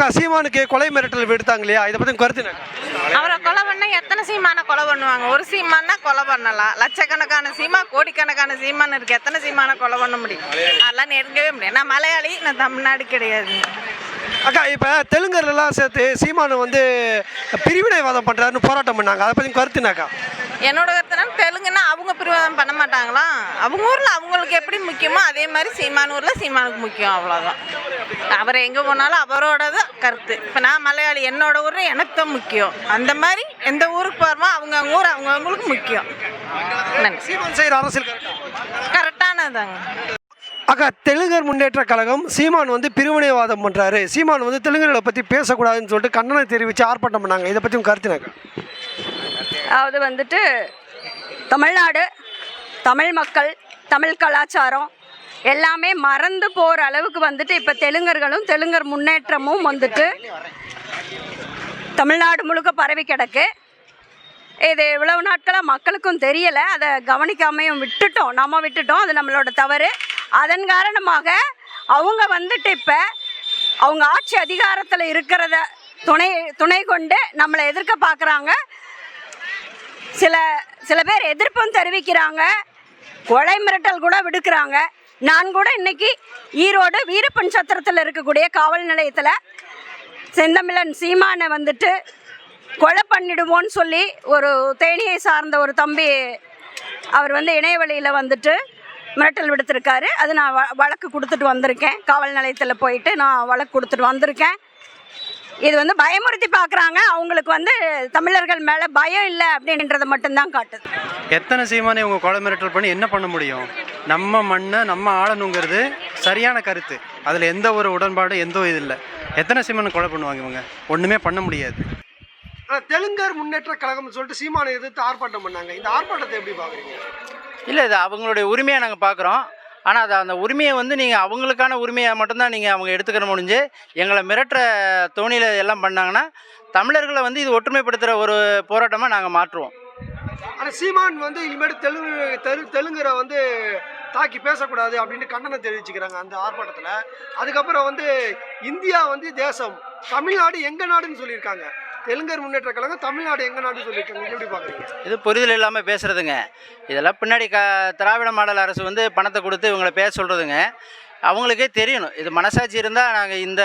அக்கா சீமானுக்கு கொலை மிரட்டல் விடுத்தாங்க இல்லையா? இதை பற்றி கருத்து அவரை கொலை பண்ணா எத்தனை சீமான கொலை பண்ணுவாங்க? ஒரு சீமானா கொலை பண்ணலாம் லட்சக்கணக்கான சீமா கோடிக்கணக்கான சீமான் இருக்கு. எத்தனை சீமான கொலை பண்ண முடியும்? அதெல்லாம் நெருங்கவே முடியும் நான் மலையாளி நான் தமிழ்நாடு கிடையாது. அக்கா இப்போ தெலுங்கர்லாம் சேர்த்து சீமானு வந்து பிரிவினைவாதம் பண்ணுறாருன்னு போராட்டம் பண்ணாங்க. அதை பற்றி கருத்து என்னக்கா என்னோட கருத்துனா தெலுங்குன்னா அவங்க பிரிவாதம் பண்ண மாட்டாங்களா? அவங்க ஊரில் அவங்களுக்கு எப்படி முக்கியமோ அதே மாதிரி சீமான் ஊரில் சீமானுக்கு முக்கியம் அவ்வளோதான் அவர் எங்கே போனாலும் அவரோட தான் கருத்து. இப்போ நான் மலையாளி என்னோட ஊரில் எனக்கு தான் முக்கியம். அந்த மாதிரி எந்த ஊருக்கு போகிறோமோ அவங்க அவங்க ஊர் அவங்க அவங்களுக்கு முக்கியம். அரசியல் கரெக்டா? கரெக்டானதாங்க அக்கா தெலுங்கர் முன்னேற்ற கழகம் சீமான் வந்து பிரிவினைவாதம் பண்ணுறாரு சீமான் வந்து தெலுங்கர்களை பற்றி பேசக்கூடாதுன்னு சொல்லிட்டு கண்டனம் தெரிவித்து ஆர்ப்பாட்டம் பண்ணாங்க. இதை பற்றி உங்க கருத்து என்னக்கா அதாவது வந்துட்டு தமிழ்நாடு தமிழ் மக்கள் தமிழ் கலாச்சாரம் எல்லாமே மறந்து போகிற அளவுக்கு வந்துட்டு இப்போ தெலுங்கர்களும் தெலுங்கர் முன்னேற்றமும் வந்துட்டு தமிழ்நாடு முழுக்க பரவி கிடக்கு. இது இவ்வளவு நாட்களாக மக்களுக்கும் தெரியலை. அதை கவனிக்காமையும் விட்டுட்டோம். நம்ம விட்டுட்டோம். அது நம்மளோட தவறு. அதன் காரணமாக அவங்க வந்துட்டு இப்போ அவங்க ஆட்சி அதிகாரத்தில் இருக்கிறத துணை துணை கொண்டு நம்மளை எதிர்க்க பார்க்குறாங்க சில சில பேர் எதிர்ப்பும் தெரிவிக்கிறாங்க. கொலை மிரட்டல் கூட விடுக்கிறாங்க. நான் கூட இன்னைக்கு ஈரோடு வீரப்பன் சத்திரத்தில் இருக்கக்கூடிய காவல் நிலையத்தில் செந்தமிழன் சீமானை வந்துட்டு கொலை பண்ணிடுவோன்னு சொல்லி ஒரு தேனியை சார்ந்த ஒரு தம்பி அவர் வந்து இணையவழியில் வந்துட்டு மிரட்டல் விடுத்திருக்காரு. அது நான் வ- வழக்கு கொடுத்துட்டு வந்திருக்கேன். காவல் நிலையத்தில் போயிட்டு நான் வழக்கு கொடுத்துட்டு வந்திருக்கேன். இது வந்து பயமுறுத்தி பார்க்குறாங்க. அவங்களுக்கு வந்து தமிழர்கள் மேலே பயம் இல்லை அப்படின்றத மட்டும்தான் காட்டுது. எத்தனை சீமானை இவங்க கொலை மிரட்டல் பண்ணி என்ன பண்ண முடியும்? நம்ம மண்ணை நம்ம ஆளணுங்கிறது சரியான கருத்து. அதில் எந்த ஒரு உடன்பாடும் எந்த இது இல்லை. எத்தனை சீமானை கொலை பண்ணுவாங்க இவங்க? ஒன்றுமே பண்ண முடியாது. தெலுங்கர் முன்னேற்ற கழகம்னு சொல்லிட்டு சீமானை எதிர்த்து ஆர்ப்பாட்டம் பண்ணாங்க. இந்த ஆர்ப்பாட்டத்தை எப்படி பார்க்குறீங்க? இல்லை இது அவங்களுடைய உரிமையை நாங்கள் பார்க்குறோம். ஆனால் அது அந்த உரிமையை வந்து நீங்கள் அவங்களுக்கான உரிமையை மட்டும்தான் நீங்கள் அவங்க எடுத்துக்கிற முடிஞ்சு எங்களை மிரட்டுற தோணியில் எல்லாம் பண்ணாங்கன்னா தமிழர்களை வந்து இது ஒற்றுமைப்படுத்துகிற ஒரு போராட்டமாக நாங்கள் மாற்றுவோம். ஆனால் சீமான் வந்து இனிமேட்டு தெலுங்கு தெலு தெலுங்குரை வந்து தாக்கி பேசக்கூடாது அப்படின்னு கண்டனம் தெரிவிச்சுக்கிறாங்க அந்த ஆர்ப்பாட்டத்தில். அதுக்கப்புறம் வந்து இந்தியா வந்து தேசம் தமிழ்நாடு எங்கள் நாடுன்னு சொல்லியிருக்காங்க. தெலுங்கர் முன்னேற்ற கழகம் தமிழ்நாடு எங்கள் நாடு சொல்லியிருக்காங்க இது எப்படி பார்க்குறீங்க இது புரிதல் இல்லாமல் பேசுகிறதுங்க இதெல்லாம் பின்னாடி க திராவிட மாடல் அரசு வந்து பணத்தை கொடுத்து இவங்களை பேச சொல்கிறதுங்க அவங்களுக்கே தெரியணும். இது மனசாட்சி இருந்தால் நாங்கள் இந்த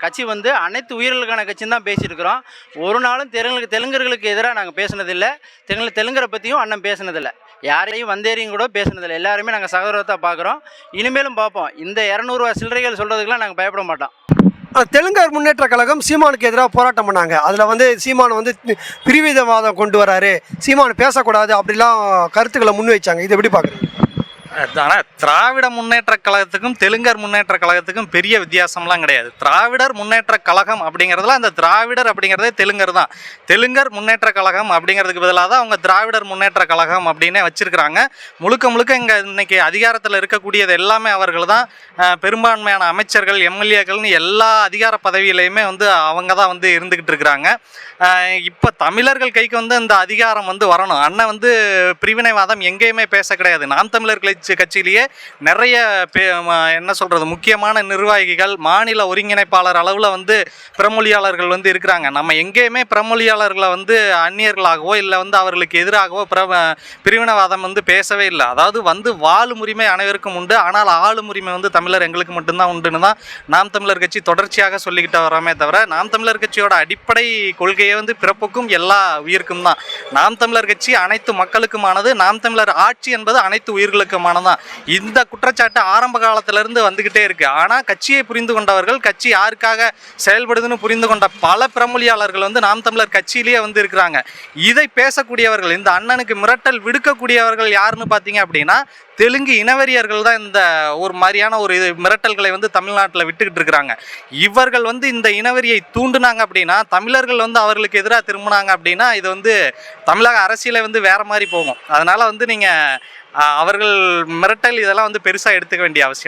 கட்சி வந்து அனைத்து உயிர்களுக்கான கட்சின்னு தான் பேசியிருக்கிறோம் ஒரு நாளும் தெலுங்கு தெலுங்கர்களுக்கு எதிராக நாங்கள் பேசினதில்லை. தெலுங்கு தெலுங்கரை பற்றியும் அண்ணன் பேசினதில்லை. யாரையும் வந்தேரியும் கூட பேசினதில்லை. எல்லாருமே நாங்கள் சகோதரத்தை பார்க்குறோம் இனிமேலும் பார்ப்போம் இந்த இரநூறுவா சில்லறைகள் சொல்கிறதுக்கெலாம் நாங்கள் பயப்பட மாட்டோம். தெலுங்கர் முன்னேற்ற கழகம் சீமானுக்கு எதிராக போராட்டம் பண்ணாங்க. அதில் வந்து சீமான் வந்து பிரிவிதவாதம் கொண்டு வராரு. சீமான் பேசக்கூடாது அப்படிலாம் கருத்துக்களை முன் வச்சாங்க இது எப்படி பார்க்குறீங்க ஆனால் திராவிட முன்னேற்ற கழகத்துக்கும் தெலுங்கர் முன்னேற்ற கழகத்துக்கும் பெரிய வித்தியாசம்லாம் கிடையாது. திராவிடர் முன்னேற்ற கழகம் அப்படிங்கிறதுல அந்த திராவிடர் அப்படிங்கிறதே தெலுங்கர் தான். தெலுங்கர் முன்னேற்ற கழகம் அப்படிங்கிறதுக்கு பதிலாக தான் அவங்க திராவிடர் முன்னேற்ற கழகம் அப்படின்னே வச்சுருக்கிறாங்க. முழுக்க முழுக்க இங்கே இன்றைக்கி அதிகாரத்தில் இருக்கக்கூடியது எல்லாமே அவர்கள் தான். பெரும்பான்மையான அமைச்சர்கள் எம்எல்ஏக்கள்னு எல்லா அதிகார பதவியிலையுமே வந்து அவங்க தான் வந்து இருந்துக்கிட்டு இருக்கிறாங்க. இப்போ தமிழர்கள் கைக்கு வந்து இந்த அதிகாரம் வந்து வரணும். அண்ணன் வந்து பிரிவினைவாதம் எங்கேயுமே பேச கிடையாது. நாம் தமிழர்களை கட்சி கட்சியிலேயே நிறைய பே என்ன சொல்கிறது முக்கியமான நிர்வாகிகள் மாநில ஒருங்கிணைப்பாளர் அளவில் வந்து பிரமொழியாளர்கள் வந்து இருக்கிறாங்க. நம்ம எங்கேயுமே பிரமொழியாளர்களை வந்து அந்நியர்களாகவோ இல்லை வந்து அவர்களுக்கு எதிராகவோ பிர பிரிவினவாதம் வந்து பேசவே இல்லை. அதாவது வந்து வாழும் உரிமை அனைவருக்கும் உண்டு. ஆனால் ஆளும் உரிமை வந்து தமிழர் எங்களுக்கு மட்டும்தான் உண்டுன்னு தான் நாம் தமிழர் கட்சி தொடர்ச்சியாக சொல்லிக்கிட்டு வரோமே தவிர நாம் தமிழர் கட்சியோட அடிப்படை கொள்கையே வந்து பிறப்புக்கும் எல்லா உயிருக்கும் தான். நாம் தமிழர் கட்சி அனைத்து மக்களுக்குமானது. நாம் தமிழர் ஆட்சி என்பது அனைத்து தான். இந்த குற்றச்சாட்டு ஆரம்ப காலத்திலிருந்து வந்துகிட்டே இருக்கு. ஆனால் கட்சியை புரிந்து கொண்டவர்கள் கட்சி யாருக்காக செயல்படுதுன்னு புரிந்து கொண்ட பல பிரமொழியாளர்கள் வந்து நாம் தமிழர் கட்சியிலேயே வந்து இருக்கிறாங்க. இதை பேசக்கூடியவர்கள் இந்த அண்ணனுக்கு மிரட்டல் விடுக்கக்கூடியவர்கள் யாருன்னு பார்த்தீங்க அப்படின்னா தெலுங்கு இனவெறியர்கள் தான் இந்த ஒரு மாதிரியான ஒரு இது மிரட்டல்களை வந்து தமிழ்நாட்டில் விட்டுக்கிட்டு இருக்கிறாங்க. இவர்கள் வந்து இந்த இனவெறியை தூண்டுனாங்க அப்படின்னா தமிழர்கள் வந்து அவர்களுக்கு எதிராக திரும்பினாங்க அப்படின்னா இது வந்து தமிழக அரசியலை வந்து வேற மாதிரி போகும். அதனால வந்து நீங்கள் அவர்கள் மிரட்டல் இதெல்லாம் வந்து பெருசாக எடுத்துக்க வேண்டிய அவசியம்